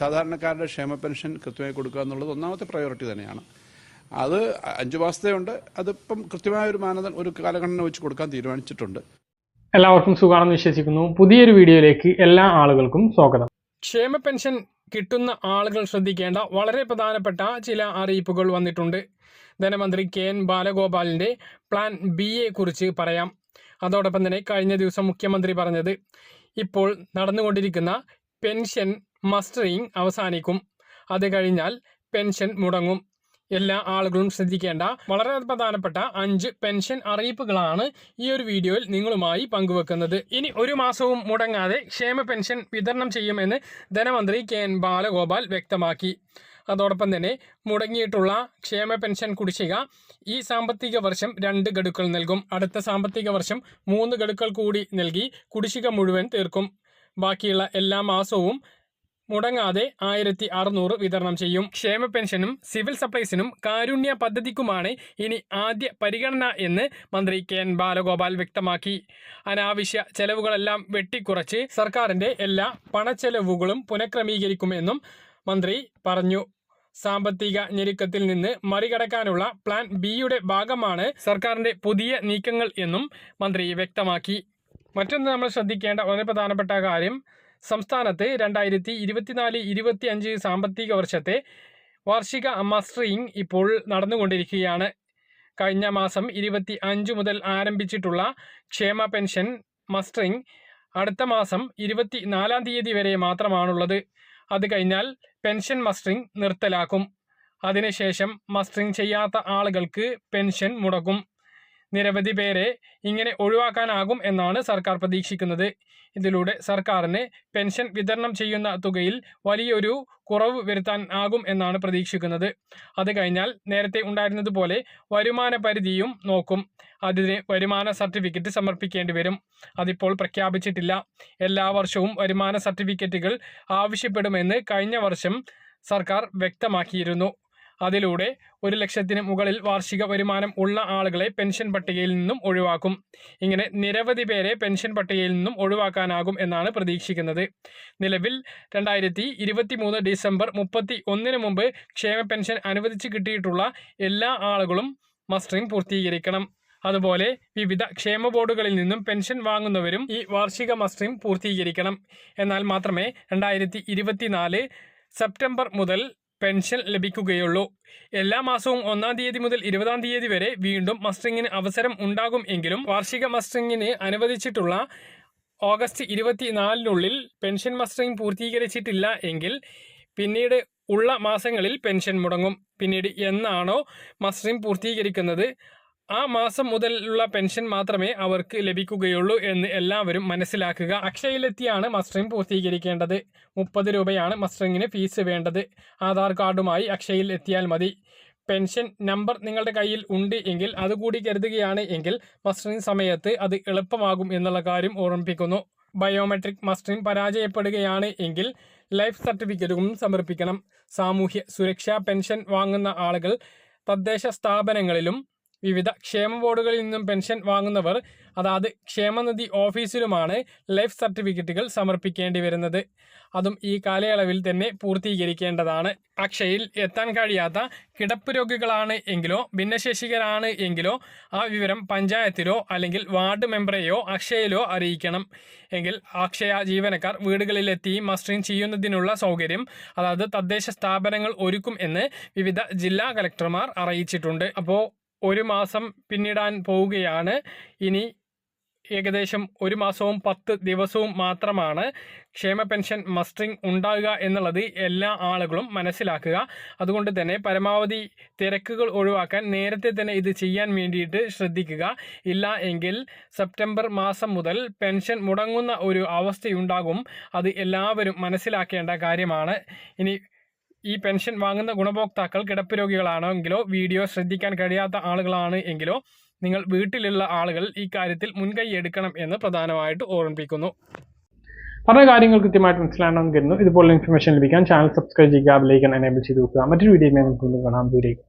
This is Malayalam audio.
സാധാരണക്കാരുടെ ക്ഷേമ പെൻഷൻ കൃത്യമായി കൊടുക്കുക എന്നുള്ളത് ഒന്നാമത്തെ പ്രയോറിറ്റി തന്നെയാണ്. അത് അഞ്ചു മാസത്തെയുണ്ട്. അതിപ്പം കൃത്യമായ ഒരു മാനദണ്ഡം ഒരു കാലഘട്ടം വെച്ച് കൊടുക്കാൻ തീരുമാനിച്ചിട്ടുണ്ട്. എല്ലാവർക്കും സുഖമാണെന്ന് വിശ്വസിക്കുന്നു. പുതിയൊരു വീഡിയോയിലേക്ക് എല്ലാ ആളുകൾക്കും സ്വാഗതം. ക്ഷേമ പെൻഷൻ കിട്ടുന്ന ആളുകൾ ശ്രദ്ധിക്കേണ്ട വളരെ പ്രധാനപ്പെട്ട ചില അറിയിപ്പുകൾ വന്നിട്ടുണ്ട്. ധനമന്ത്രി കെ എൻ ബാലഗോപാലിന്റെ പ്ലാൻ ബി എ കുറിച്ച് പറയാം. അതോടൊപ്പം തന്നെ കഴിഞ്ഞ ദിവസം മുഖ്യമന്ത്രി പറഞ്ഞത് ഇപ്പോൾ നടന്നുകൊണ്ടിരിക്കുന്ന പെൻഷൻ മസ്റ്ററിങ് അവസാനിക്കും. അത് കഴിഞ്ഞാൽ പെൻഷൻ മുടങ്ങും. എല്ലാ ആളുകളും ശ്രദ്ധിക്കേണ്ട വളരെ പ്രധാനപ്പെട്ട അഞ്ച് പെൻഷൻ അറിയിപ്പുകളാണ് ഈ ഒരു വീഡിയോയിൽ നിങ്ങളുമായി പങ്കുവെക്കുന്നത്. ഇനി ഒരു മാസവും മുടങ്ങാതെ ക്ഷേമ പെൻഷൻ വിതരണം ചെയ്യുമെന്ന് ധനമന്ത്രി കെ എൻ ബാലഗോപാൽ വ്യക്തമാക്കി. അതോടൊപ്പം തന്നെ മുടങ്ങിയിട്ടുള്ള ക്ഷേമ പെൻഷൻ കുടിശ്ശിക ഈ സാമ്പത്തിക വർഷം രണ്ട് ഗഡുക്കൾ നൽകും. അടുത്ത സാമ്പത്തിക വർഷം മൂന്ന് ഗഡുക്കൾ കൂടി നൽകി കുടിശ്ശിക മുഴുവൻ തീർക്കും. ബാക്കിയുള്ള എല്ലാ മാസവും മുടങ്ങാതെ ആയിരത്തി അറുന്നൂറ് വിതരണം ചെയ്യും. ക്ഷേമ പെൻഷനും സിവിൽ സപ്ലൈസിനും കാരുണ്യ പദ്ധതിക്കുമാണ് ഇനി ആദ്യ പരിഗണന എന്ന് മന്ത്രി കെ എൻ ബാലഗോപാൽ വ്യക്തമാക്കി. അനാവശ്യ ചെലവുകളെല്ലാം വെട്ടിക്കുറച്ച് സർക്കാരിന്റെ എല്ലാ പണച്ചെലവുകളും പുനഃക്രമീകരിക്കുമെന്നും മന്ത്രി പറഞ്ഞു. സാമ്പത്തിക ഞെരുക്കത്തിൽ നിന്ന് മറികടക്കാനുള്ള പ്ലാൻ ബിയുടെ ഭാഗമാണ് സർക്കാരിന്റെ പുതിയ നീക്കങ്ങൾ എന്നും മന്ത്രി വ്യക്തമാക്കി. മറ്റൊന്ന് നമ്മൾ ശ്രദ്ധിക്കേണ്ട വളരെ പ്രധാനപ്പെട്ട കാര്യം സംസ്ഥാനത്ത് രണ്ടായിരത്തി ഇരുപത്തിനാല് ഇരുപത്തി അഞ്ച് സാമ്പത്തിക വർഷത്തെ വാർഷിക മസ്റ്ററിംഗ് ഇപ്പോൾ നടന്നുകൊണ്ടിരിക്കുകയാണ്. കഴിഞ്ഞ മാസം ഇരുപത്തി അഞ്ച് മുതൽ ആരംഭിച്ചിട്ടുള്ള ക്ഷേമ പെൻഷൻ മസ്റ്ററിംഗ് അടുത്ത മാസം ഇരുപത്തി നാലാം തീയതി വരെ മാത്രമാണുള്ളത്. അത് കഴിഞ്ഞാൽ പെൻഷൻ മസ്റ്ററിംഗ് നിർത്തലാക്കും. അതിനുശേഷം മസ്റ്ററിംഗ് ചെയ്യാത്ത ആളുകൾക്ക് പെൻഷൻ മുടക്കും. നിരവധി പേരെ ഇങ്ങനെ ഒഴിവാക്കാനാകും എന്നാണ് സർക്കാർ പ്രതീക്ഷിക്കുന്നത്. ഇതിലൂടെ സർക്കാരിന് പെൻഷൻ വിതരണം ചെയ്യുന്ന തുകയിൽ വലിയൊരു കുറവ് വരുത്താൻ ആകും എന്നാണ് പ്രതീക്ഷിക്കുന്നത്. അത് കഴിഞ്ഞാൽ നേരത്തെ ഉണ്ടായിരുന്നതുപോലെ വരുമാന പരിധിയും നോക്കും. അതിന് വരുമാന സർട്ടിഫിക്കറ്റ് സമർപ്പിക്കേണ്ടി വരും. അതിപ്പോൾ പ്രഖ്യാപിച്ചിട്ടില്ല. എല്ലാ വർഷവും വരുമാന സർട്ടിഫിക്കറ്റുകൾ ആവശ്യപ്പെടുമെന്ന് കഴിഞ്ഞ വർഷം സർക്കാർ വ്യക്തമാക്കിയിരുന്നു. അതിലൂടെ ഒരു ലക്ഷത്തിന് മുകളിൽ വാർഷിക വരുമാനം ഉള്ള ആളുകളെ പെൻഷൻ പട്ടികയിൽ നിന്നും ഒഴിവാക്കും. ഇങ്ങനെ നിരവധി പേരെ പെൻഷൻ പട്ടികയിൽ നിന്നും ഒഴിവാക്കാനാകും എന്നാണ് പ്രതീക്ഷിക്കുന്നത്. നിലവിൽ രണ്ടായിരത്തി ഇരുപത്തി മൂന്ന് ഡിസംബർ മുപ്പത്തി ഒന്നിന് മുമ്പ് ക്ഷേമ പെൻഷൻ അനുവദിച്ച് കിട്ടിയിട്ടുള്ള എല്ലാ ആളുകളും മസ്റ്ററിംഗ് പൂർത്തീകരിക്കണം. അതുപോലെ വിവിധ ക്ഷേമ ബോർഡുകളിൽ നിന്നും പെൻഷൻ വാങ്ങുന്നവരും ഈ വാർഷിക മസ്റ്ററിംഗ് പൂർത്തീകരിക്കണം. എന്നാൽ മാത്രമേ രണ്ടായിരത്തി സെപ്റ്റംബർ മുതൽ പെൻഷൻ ലഭിക്കുകയുള്ളൂ. എല്ലാ മാസവും ഒന്നാം തീയതി മുതൽ ഇരുപതാം തീയതി വരെ വീണ്ടും മസ്റ്ററിങ്ങിന് അവസരം ഉണ്ടാകും എങ്കിലും വാർഷിക മസ്റ്ററിങ്ങിന് അനുവദിച്ചിട്ടുള്ള ഓഗസ്റ്റ് ഇരുപത്തിനാലിനുള്ളിൽ പെൻഷൻ മസ്റ്ററിംഗ് പൂർത്തീകരിച്ചിട്ടില്ല എങ്കിൽ പിന്നീട് ഉള്ള മാസങ്ങളിൽ പെൻഷൻ മുടങ്ങും. പിന്നീട് എന്നാണോ മസ്റ്ററിംഗ് പൂർത്തീകരിക്കുന്നത്? ആ മാസം മുതലുള്ള പെൻഷൻ മാത്രമേ അവർക്ക് ലഭിക്കുകയുള്ളൂ എന്ന് എല്ലാവരും മനസ്സിലാക്കുക. അക്ഷയയിലെത്തിയാണ് മസ്റ്ററിംഗ് പൂർത്തീകരിക്കേണ്ടത്. മുപ്പത് രൂപയാണ് മസ്റ്ററിങ്ങിന് ഫീസ് വേണ്ടത്. ആധാർ കാർഡുമായി അക്ഷയയിൽ എത്തിയാൽ മതി. പെൻഷൻ നമ്പർ നിങ്ങളുടെ കയ്യിൽ ഉണ്ട് എങ്കിൽ അതുകൂടി കരുതുകയാണ് എങ്കിൽ മസ്റ്ററിംഗ് സമയത്ത് അത് എളുപ്പമാകും എന്നുള്ള കാര്യം ഓർമ്മിപ്പിക്കുന്നു. ബയോമെട്രിക് മസ്റ്ററിംഗ് പരാജയപ്പെടുകയാണ് എങ്കിൽ ലൈഫ് സർട്ടിഫിക്കറ്റും സമർപ്പിക്കണം. സാമൂഹ്യ സുരക്ഷാ പെൻഷൻ വാങ്ങുന്ന ആളുകൾ തദ്ദേശ സ്ഥാപനങ്ങളിലും വിവിധ ക്ഷേമ ബോർഡുകളിൽ നിന്നും പെൻഷൻ വാങ്ങുന്നവർ അതാത് ക്ഷേമനിധി ഓഫീസിലുമാണ് ലൈഫ് സർട്ടിഫിക്കറ്റുകൾ സമർപ്പിക്കേണ്ടി വരുന്നത്. അതും ഈ കാലയളവിൽ തന്നെ പൂർത്തീകരിക്കേണ്ടതാണ്. അക്ഷയിൽ എത്താൻ കഴിയാത്ത കിടപ്പ് രോഗികളാണ് എങ്കിലോ ഭിന്നശേഷികരാണ് എങ്കിലോ ആ വിവരം പഞ്ചായത്തിലോ അല്ലെങ്കിൽ വാർഡ് മെമ്പറെയോ അക്ഷയയിലോ അറിയിക്കണം. എങ്കിൽ അക്ഷയ ജീവനക്കാർ വീടുകളിലെത്തി മസ്റ്ററിംഗ് ചെയ്യുന്നതിനുള്ള സൗകര്യം അതായത് തദ്ദേശ സ്ഥാപനങ്ങൾ ഒരുക്കും എന്ന് വിവിധ ജില്ലാ കലക്ടർമാർ അറിയിച്ചിട്ടുണ്ട്. അപ്പോൾ ഒരു മാസം പിന്നിടാൻ പോവുകയാണ്. ഇനി ഏകദേശം ഒരു മാസവും പത്ത് ദിവസവും മാത്രമാണ് ക്ഷേമ പെൻഷൻ മസ്റ്ററിംഗ് ഉണ്ടാകുക എന്നുള്ളത് എല്ലാ ആളുകളും മനസ്സിലാക്കുക. അതുകൊണ്ട് തന്നെ പരമാവധി തിരക്കുകൾ ഒഴിവാക്കാൻ നേരത്തെ തന്നെ ഇത് ചെയ്യാൻ വേണ്ടിയിട്ട് ശ്രദ്ധിക്കുക. ഇല്ല എങ്കിൽ സെപ്റ്റംബർ മാസം മുതൽ പെൻഷൻ മുടങ്ങുന്ന ഒരു അവസ്ഥയുണ്ടാകും. അത് എല്ലാവരും മനസ്സിലാക്കേണ്ട കാര്യമാണ്. ഇനി ഈ പെൻഷൻ വാങ്ങുന്ന ഗുണഭോക്താക്കൾ കിടപ്പ് രോഗികളാണെങ്കിലോ വീഡിയോ ശ്രദ്ധിക്കാൻ കഴിയാത്ത ആളുകളാണ് എങ്കിലോ നിങ്ങൾ വീട്ടിലുള്ള ആളുകൾ ഈ കാര്യത്തിൽ മുൻകൈ എടുക്കണം എന്ന് പ്രധാനമായിട്ട് ഓർമ്മിപ്പിക്കുന്നു. പറഞ്ഞ കാര്യങ്ങൾ കൃത്യമായിട്ട് മനസ്സിലാണെന്ന് കരുതുന്നു ഇതുപോലുള്ള ഇൻഫർമേഷൻ ലഭിക്കാൻ ചാനൽ സബ്സ്ക്രൈബ് ചെയ്യുക ബെലൈക്കൻ എനേബിൾ ചെയ്ത് നോക്കുക മറ്റൊരു വീഡിയോ നമുക്ക് കാണാം. ദൂരേക്ക്.